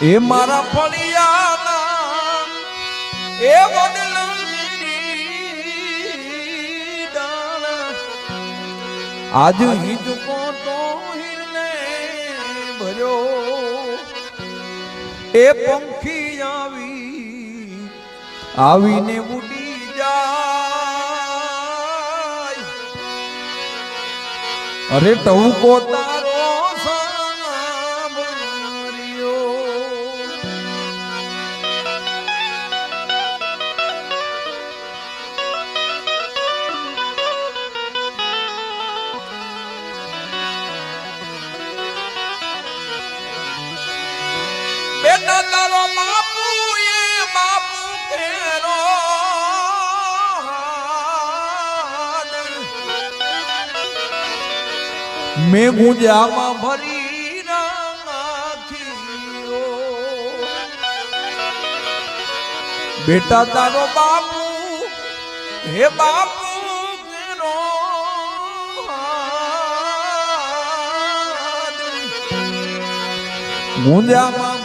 એ મારા ફળિયાના એ વડલ આજ હિંચકો તો હિરને ભર્યો. એ પંખી આવી આવીને ઉડી જાય. અરે ટવકો તારો મેં ગુંજામાં ભરી બેટા તારો બાપુ હે બાપુ ગુંજામાં